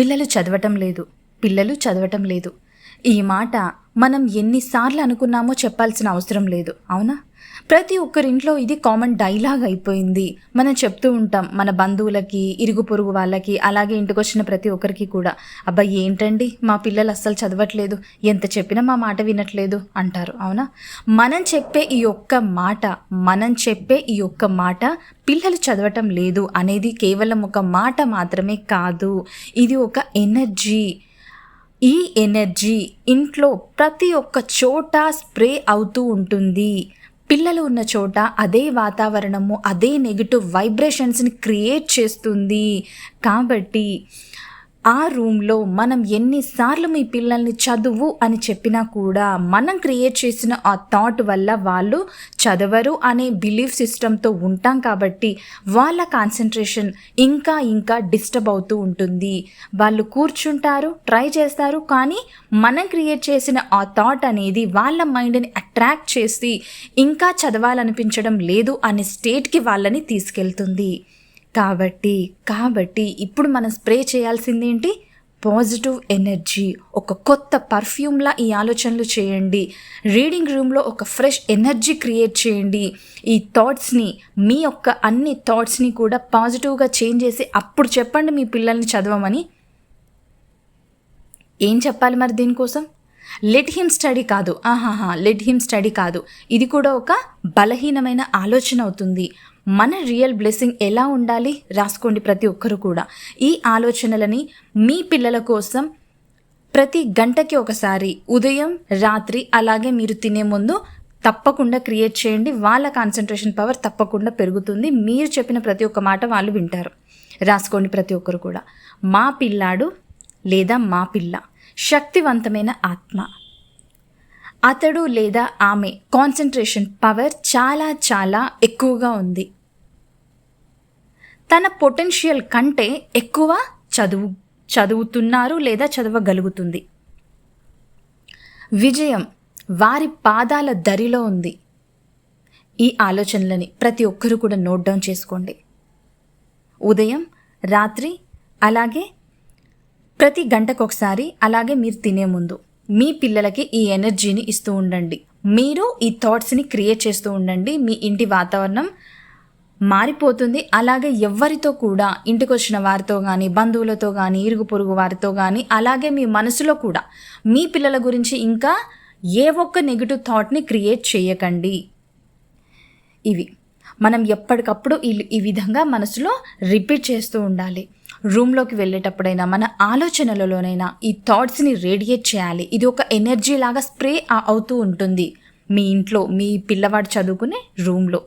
పిల్లలు చదవటం లేదు. పిల్లలు చదవటం లేదు. ఈ మాట మనం ఎన్నిసార్లు అనుకున్నామో చెప్పాల్సిన అవసరం లేదు అవునా? ప్రతి ఒక్కరింట్లో ఇది కామన్ డైలాగ్ అయిపోయింది. మనం చెప్తూ ఉంటాం మన బంధువులకి ఇరుగు పొరుగు వాళ్ళకి అలాగే ఇంటికి వచ్చిన ప్రతి ఒక్కరికి కూడా. అబ్బాయి ఏంటండి? మా పిల్లలు అస్సలు చదవట్లేదు. ఎంత చెప్పినా మా మాట వినట్లేదు అంటారు అవునా? మనం చెప్పే ఈ ఒక్క మాట మనం చెప్పే ఈ ఒక్క మాట పిల్లలు చదవటం లేదు అనేది కేవలం ఒక మాట మాత్రమే కాదు. ఇది ఒక ఎనర్జీ. ఈ ఎనర్జీ ఇంట్లో ప్రతి ఒక్క చోట స్ప్రే అవుతూ ఉంటుంది. పిల్లలు ఉన్న చోట అదే వాతావరణము అదే నెగిటివ్ వైబ్రేషన్స్ని క్రియేట్ చేస్తుంది. కాబట్టి ఆ రూమ్లో మనం ఎన్నిసార్లు మీ పిల్లల్ని చదువు అని చెప్పినా కూడా మనం క్రియేట్ చేసిన ఆ థాట్ వల్ల వాళ్ళు చదవరు అనే బిలీఫ్ సిస్టంతో ఉంటాం కాబట్టి వాళ్ళ కాన్సన్ట్రేషన్ ఇంకా ఇంకా డిస్టర్బ్ అవుతూ ఉంటుంది. వాళ్ళు కూర్చుంటారు ట్రై చేస్తారు కానీ మనం క్రియేట్ చేసిన ఆ థాట్ అనేది వాళ్ళ మైండ్ని అట్రాక్ట్ చేసి ఇంకా చదవాలనిపించడం లేదు అనే స్టేట్కి వాళ్ళని తీసుకెళ్తుంది. కాబట్టి కాబట్టి ఇప్పుడు మనం స్ప్రే చేయాల్సింది ఏంటి? Positive energy. ఒక కొత్త పర్ఫ్యూమ్లా ఈ ఆలోచనలు చేయండి. రీడింగ్ రూమ్లో ఒక ఫ్రెష్ ఎనర్జీ క్రియేట్ చేయండి. ఈ థాట్స్ని మీ యొక్క అన్ని థాట్స్ని కూడా పాజిటివ్గా చేంజ్ చేసి అప్పుడు చెప్పండి మీ పిల్లల్ని చదవమని. ఏం చెప్పాలి మరి దీనికోసం? లెట్ హిమ్ స్టడీ కాదు. ఆహాహా లెట్ హిమ్ స్టడీ కాదు. ఇది కూడా ఒక బలహీనమైన ఆలోచన అవుతుంది. మన రియల్ బ్లెస్సింగ్ ఎలా ఉండాలి? రాసుకోండి ప్రతి ఒక్కరు కూడా. ఈ ఆలోచనలని మీ పిల్లల కోసం ప్రతి గంటకి ఒకసారి ఉదయం రాత్రి అలాగే మీరు తినే ముందు తప్పకుండా క్రియేట్ చేయండి. వాళ్ళ కాన్సన్ట్రేషన్ పవర్ తప్పకుండా పెరుగుతుంది. మీరు చెప్పిన ప్రతి ఒక్క మాట వాళ్ళు వింటారు. రాసుకోండి ప్రతి ఒక్కరు కూడా. మా పిల్లాడు లేదా మా పిల్ల శక్తివంతమైన ఆత్మ. అతడు లేదా ఆమె కాన్సన్ట్రేషన్ పవర్ చాలా చాలా ఎక్కువగా ఉంది. తన పొటెన్షియల్ కంటే ఎక్కువ చదువు చదువుతున్నారు లేదా చదవగలుగుతుంది. విజయం వారి పాదాల దరిలో ఉంది. ఈ ఆలోచనలని ప్రతి ఒక్కరూ కూడా నోట్ డౌన్ చేసుకోండి. ఉదయం రాత్రి అలాగే ప్రతి గంటకొకసారి అలాగే మీరు తినే ముందు. మీ పిల్లలకి ఈ ఎనర్జీని ఇస్తూ ఉండండి. మీరు ఈ థాట్స్ని క్రియేట్ చేస్తూ ఉండండి. మీ ఇంటి వాతావరణం మారిపోతుంది. అలాగే ఎవరితో కూడా ఇంటికి వచ్చిన వారితో కానీ బంధువులతో కానీ ఇరుగు పొరుగు వారితో కానీ అలాగే మీ మనసులో కూడా మీ పిల్లల గురించి ఇంకా ఏ ఒక్క నెగిటివ్ థాట్ని క్రియేట్ చేయకండి. ఇవి. మనం ఎప్పటికప్పుడు ఈ ఈ విధంగా మనసులో రిపీట్ చేస్తూ ఉండాలి. రూమ్లోకి వెళ్ళేటప్పుడైనా మన ఆలోచనలలోనైనా ఈ థాట్స్ని రేడియేట్ చేయాలి. ఇది ఒక ఎనర్జీ లాగా స్ప్రే అవుతూ ఉంటుంది మీ ఇంట్లో మీ పిల్లవాడు చదువుకునే రూమ్లో.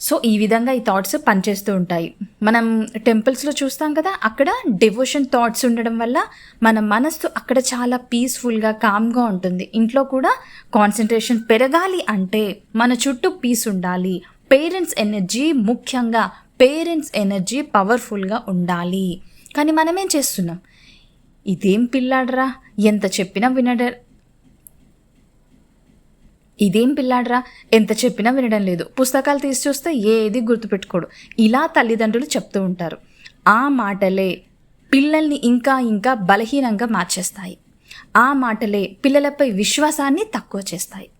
సో ఈ విధంగా ఈ థాట్స్ పనిచేస్తూ ఉంటాయి. మనం టెంపుల్స్లో చూస్తాం కదా అక్కడ డివోషన్ థాట్స్ ఉండడం వల్ల మన మనస్సు అక్కడ చాలా పీస్ఫుల్గా కామ్గా ఉంటుంది. ఇంట్లో కూడా కాన్సన్ట్రేషన్ పెరగాలి అంటే మన చుట్టూ పీస్ ఉండాలి. పేరెంట్స్ ఎనర్జీ ముఖ్యంగా పేరెంట్స్ ఎనర్జీ పవర్ఫుల్గా ఉండాలి. కానీ మనమేం చేస్తున్నాం? ఇదేం పిల్లాడరా? ఎంత చెప్పినా వినడ ఇదేం పిల్లాడరా? ఎంత చెప్పినా వినడం లేదు. పుస్తకాలు తీసి చూస్తే ఏది గుర్తుపెట్టుకోడు. ఇలా తల్లిదండ్రులు చెప్తూ ఉంటారు. ఆ మాటలే పిల్లల్ని ఇంకా ఇంకా బలహీనంగా మార్చేస్తాయి. ఆ మాటలే పిల్లలపై విశ్వాసాన్ని తక్కువ చేస్తాయి.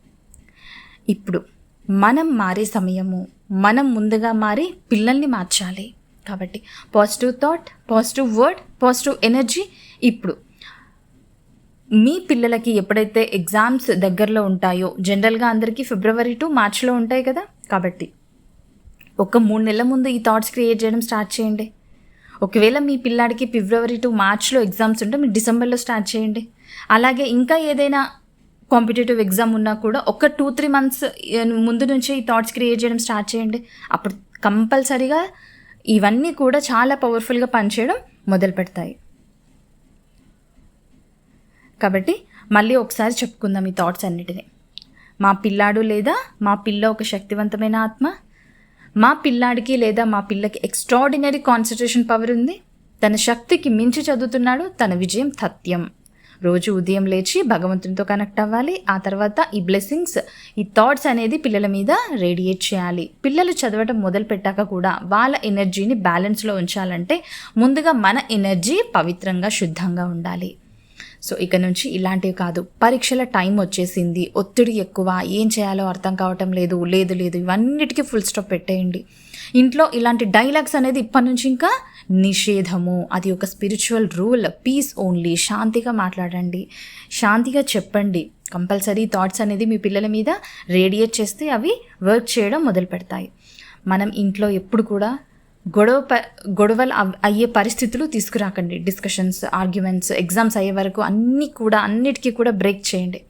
ఇప్పుడు మనం మారే సమయము మనం ముందుగా మారి పిల్లల్ని మార్చాలి. కాబట్టి positive thought positive word positive energy ఇప్పుడు మీ పిల్లలకి ఎప్పుడైతే ఎగ్జామ్స్ దగ్గరలో ఉంటాయో జనరల్గా అందరికీ ఫిబ్రవరి టు మార్చ్లో ఉంటాయి కదా? కాబట్టి ఒక మూడు నెలల ముందు ఈ థాట్స్ క్రియేట్ చేయడం స్టార్ట్ చేయండి. ఒకవేళ మీ పిల్లాడికి ఫిబ్రవరి టు మార్చ్లో ఎగ్జామ్స్ ఉంటే మీరు డిసెంబర్లో స్టార్ట్ చేయండి. అలాగే ఇంకా ఏదైనా కాంపిటేటివ్ ఎగ్జామ్ ఉన్నా కూడా ఒక టూ త్రీ మంత్స్ ముందు నుంచే ఈ థాట్స్ క్రియేట్ చేయడం స్టార్ట్ చేయండి. అప్పుడు కంపల్సరీగా ఇవన్నీ కూడా చాలా పవర్ఫుల్గా పనిచేయడం మొదలు పెడతాయి. కాబట్టి మళ్ళీ ఒకసారి చెప్పుకుందాం ఈ థాట్స్ అన్నిటిని. మా పిల్లాడు లేదా మా పిల్ల ఒక శక్తివంతమైన ఆత్మ? మా పిల్లాడికి లేదా మా పిల్లకి ఎక్స్ట్రాడినరీ కాన్సన్ట్రేషన్ పవర్ ఉంది. తన శక్తికి మించి చదువుతున్నాడు తన విజయం తథ్యం. రోజు ఉదయం లేచి భగవంతునితో కనెక్ట్ అవ్వాలి. ఆ తర్వాత ఈ బ్లెస్సింగ్స్ ఈ థాట్స్ అనేది పిల్లల మీద రేడియేట్ చేయాలి. పిల్లలు చదవటం మొదలు పెట్టాక కూడా వాళ్ళ ఎనర్జీని బ్యాలెన్స్లో ఉంచాలంటే ముందుగా మన ఎనర్జీ పవిత్రంగా శుద్ధంగా ఉండాలి. సో ఇక నుంచి ఇలాంటివి కాదు. పరీక్షల టైం వచ్చేసింది. ఒత్తిడి ఎక్కువ. ఏం చేయాలో అర్థం కావటం లేదు లేదు లేదు. ఇవన్నిటికీ ఫుల్ స్టాప్ పెట్టేయండి. ఇంట్లో ఇలాంటి డైలాగ్స్ అనేది ఇప్పటి నుంచి ఇంకా నిషేధము అది ఒక స్పిరిచువల్ రూల్ పీస్ ఓన్లీ శాంతిగా మాట్లాడండి. శాంతిగా చెప్పండి. కంపల్సరీ థాట్స్ అనేది మీ పిల్లల మీద రేడియేట్ చేస్తే అవి వర్క్ చేయడం మొదలు పెడతాయి మనం ఇంట్లో ఎప్పుడు కూడా గొడవ ప గొడవలు అవ్- అయ్యే పరిస్థితులు తీసుకురాకండి. డిస్కషన్స్ ఆర్గ్యుమెంట్స్ ఎగ్జామ్స్ అయ్యే వరకు అన్నీ కూడా అన్నిటికీ కూడా బ్రేక్ చేయండి.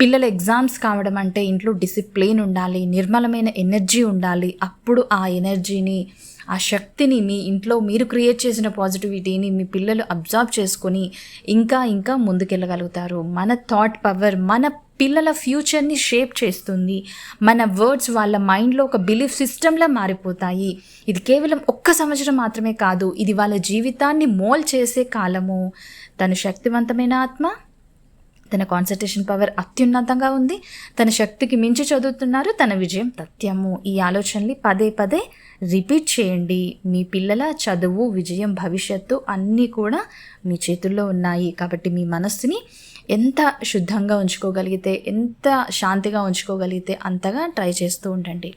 పిల్లల ఎగ్జామ్స్ కావడం అంటే ఇంట్లో డిసిప్లిన్ ఉండాలి నిర్మలమైన ఎనర్జీ ఉండాలి. అప్పుడు ఆ ఎనర్జీని ఆ శక్తిని మీ ఇంట్లో మీరు క్రియేట్ చేసిన పాజిటివిటీని మీ పిల్లలు అబ్జర్వ్ చేసుకొని ఇంకా ఇంకా ముందుకెళ్ళగలుగుతారు. మన థాట్ పవర్ మన పిల్లల ఫ్యూచర్ని షేప్ చేస్తుంది. మన వర్డ్స్ వాళ్ళ మైండ్లో ఒక బిలీఫ్ సిస్టంలా మారిపోతాయి. ఇది కేవలం ఒక్క సంవత్సరం మాత్రమే కాదు ఇది వాళ్ళ జీవితాన్ని మోల్ చేసే కాలము. తను శక్తివంతమైన ఆత్మ తన కాన్సన్ట్రేషన్ పవర్ అత్యున్నతంగా ఉంది. తన శక్తికి మించి చదువుతున్నారు. తన విజయం తథ్యము ఈ ఆలోచనని పదే పదే రిపీట్ చేయండి. మీ పిల్లల చదువు విజయం భవిష్యత్తు అన్నీ కూడా మీ చేతుల్లో ఉన్నాయి. కాబట్టి మీ మనస్సుని ఎంత శుద్ధంగా ఉంచుకోగలిగితే ఎంత శాంతిగా ఉంచుకోగలిగితే అంతగా ట్రై చేస్తూ ఉండండి.